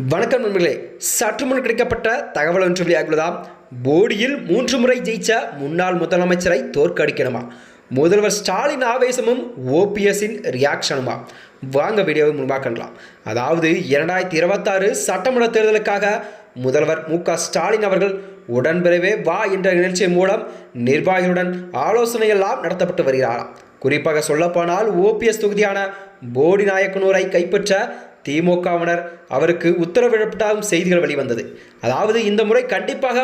வணக்கம் நண்பர்களே. சற்று முன் கிடைக்கப்பட்ட தகவல் ஒன்று வெளியாகுள்ளதாம் போடியில் மூன்று முறை ஜெயிச்ச முன்னாள் முதலமைச்சரை தோற்கடிக்கணுமா? முதல்வர் ஸ்டாலின் ஆவேசமும் ஓபிஎஸ்ஸின் ரியாக்ஷனுமா வாங்க வீடியோவை முன்பாக்கலாம் அதாவது இரண்டாயிரத்தி இருபத்தாறு சட்டமன்ற தேர்தலுக்காக முதல்வர் மு க ஸ்டாலின் அவர்கள் உடன்பிறவே வா என்ற நிகழ்ச்சி மூலம் நிர்வாகிகளுடன் ஆலோசனையெல்லாம் நடத்தப்பட்டு வருகிறாராம். குறிப்பாக சொல்லப்போனால் ஓபிஎஸ் தொகுதியான போடி நாயக்கனூரை கைப்பற்ற திமுகவினர் அவருக்கு உத்தரவிடப்பட்டாலும் செய்திகள் வெளிவந்தது. அதாவது இந்த முறை கண்டிப்பாக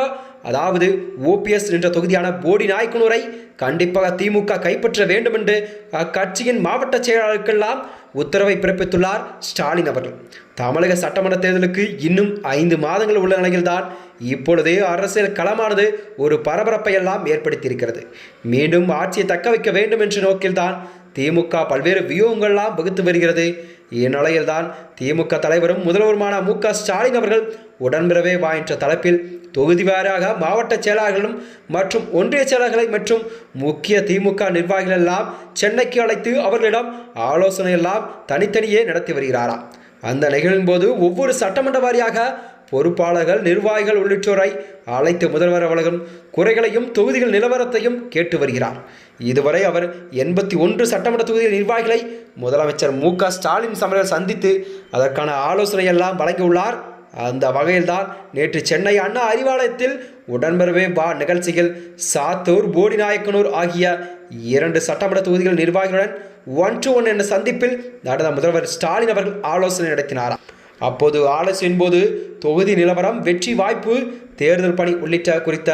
அதாவது ஓபிஎஸ் என்ற தொகுதியான போடி நாயக்கனூரை கண்டிப்பாக திமுக கைப்பற்ற வேண்டும் என்று அக்கட்சியின் மாவட்ட செயலாளருக்கெல்லாம் உத்தரவை பிறப்பித்துள்ளார் ஸ்டாலின் அவர்கள். தமிழக சட்டமன்ற தேர்தலுக்கு இன்னும் ஐந்து மாதங்கள் உள்ள நிலையில்தான் இப்பொழுதே அரசியல் களமானது ஒரு பரபரப்பை எல்லாம் ஏற்படுத்தியிருக்கிறது. மீண்டும் ஆட்சியை தக்க வைக்க வேண்டும் என்ற நோக்கில்தான் திமுக பல்வேறு வியூகங்கள்லாம் வகுத்து வருகிறது. இந்நிலையில்தான் திமுக தலைவரும் முதல்வருமான மு க ஸ்டாலின் அவர்கள் உடன்பிறவே வா என்ற தலைப்பில் தொகுதி வாரியாக மாவட்ட செயலாளர்களும் மற்றும் ஒன்றிய செயலாளர்களை மற்றும் முக்கிய திமுக நிர்வாகிகள் எல்லாம் சென்னைக்கு அழைத்து அவர்களிடம் ஆலோசனை எல்லாம் தனித்தனியே நடத்தி வருகிறாராம் அந்த நிகழ்வின் போது ஒவ்வொரு சட்டமன்ற வாரியாக பொறுப்பாளர்கள் நிர்வாகிகள் உள்ளிட்டோரை அழைத்து முதல்வர் அவர்களும் குறைகளையும் தொகுதிகள் நிலவரத்தையும் கேட்டு வருகிறார். இதுவரை அவர் எண்பத்தி ஒன்று சட்டமன்ற தொகுதிகள் நிர்வாகிகளை முதலமைச்சர் மு க ஸ்டாலின் சமரில் சந்தித்து அதற்கான ஆலோசனையெல்லாம் வழங்கியுள்ளார். அந்த வகையில்தான் நேற்று சென்னை அண்ணா அறிவாலயத்தில் உடன்பெறவே வா நிகழ்ச்சியில் சாத்தூர் போடிநாயக்கனூர் ஆகிய இரண்டு சட்டமன்ற தொகுதிகள் நிர்வாகிகளுடன் ஒன் டு ஒன் என்ற சந்திப்பில் நடந்த முதல்வர் ஸ்டாலின் அவர்கள் ஆலோசனை நடத்தினாராம். அப்போது ஆலோசனையின் போது தொகுதி நிலவரம் வெற்றி வாய்ப்பு தேர்தல் பணி உள்ளிட்ட குறித்த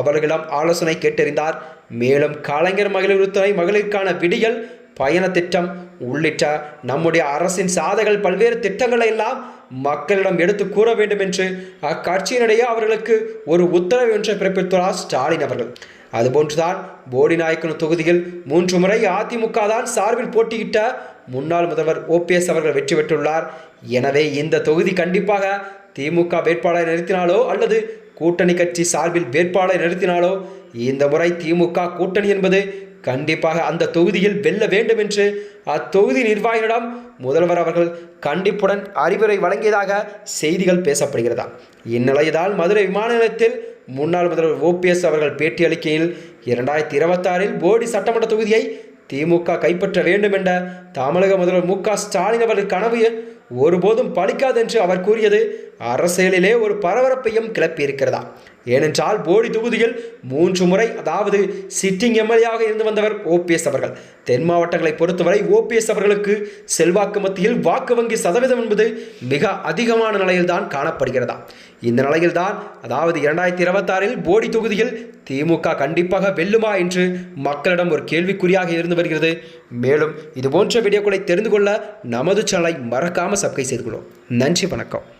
அவர்களிடம் ஆலோசனை கேட்டறிந்தார். மேலும் கலைஞர் மகளிர் துறை மகளிருக்கான விடியல் பயண திட்டம் உள்ளிட்ட நம்முடைய அரசின் சாதகள் பல்வேறு திட்டங்களை எல்லாம் மக்களிடம் எடுத்து கூற வேண்டும் என்று அக்கட்சியினிடையே அவர்களுக்கு ஒரு உத்தரவு ஒன்றை பிறப்பித்துள்ளார் ஸ்டாலின் அவர்கள். அதுபோன்றுதான் போடி நாயக்கனு தொகுதியில் மூன்று முறை அதிமுக தான் சார்பில் போட்டியிட்ட முன்னாள் முதல்வர் ஓபிஎஸ் அவர்கள் வெற்றி பெற்றுள்ளார். எனவே இந்த தொகுதி கண்டிப்பாக திமுக வேட்பாளரை நிறுத்தினாலோ அல்லது கூட்டணி கட்சி சார்பில் வேட்பாளரை நிறுத்தினாலோ இந்த முறை திமுக கூட்டணி என்பது கண்டிப்பாக அந்த தொகுதியில் வெல்ல வேண்டும் என்று அத்தொகுதி நிர்வாகிகளிடம் முதல்வர் அவர்கள் கண்டிப்புடன் அறிவுரை வழங்கியதாக செய்திகள் பேசப்படுகிறதா. இந்நிலையதால் மதுரை விமான நிலையத்தில் முன்னாள் முதல்வர் ஓபிஎஸ் அவர்கள் பேட்டியளிக்கையில் இரண்டாயிரத்தி இருபத்தாறில் போடி சட்டமன்ற தொகுதியை திமுக கைப்பற்ற வேண்டும் என்ற தமிழக முதல்வர் மு க ஸ்டாலின் அவர்கள் கனவு ஒருபோதும் பலிக்காது என்று அவர் கூறியது அரசியலிலே ஒரு பரபரப்பையும் கிளப்பியிருக்கிறதா? ஏனென்றால் போடி தொகுதியில் மூன்று முறை அதாவது சிட்டிங் எம்எல்ஏயாக இருந்து வந்தவர் ஓபிஎஸ் அவர்கள். தென் மாவட்டங்களை பொறுத்தவரை ஓபிஎஸ் அவர்களுக்கு செல்வாக்கு மத்தியில் வாக்கு வங்கி சதவீதம் என்பது மிக அதிகமான நிலையில்தான் காணப்படுகிறதா? இந்த நிலையில்தான் அதாவது இரண்டாயிரத்தி இருபத்தாறில் போடி தொகுதியில் திமுக கண்டிப்பாக வெல்லுமா என்று மக்களிடம் ஒரு கேள்விக்குறியாக இருந்து வருகிறது. மேலும் இது போன்ற வீடியோக்களை தெரிந்து கொள்ள நமது சேனலை மறக்காமல் சப்ஸ்கிரைப் செய்து கொள்ளும். நன்றி வணக்கம்.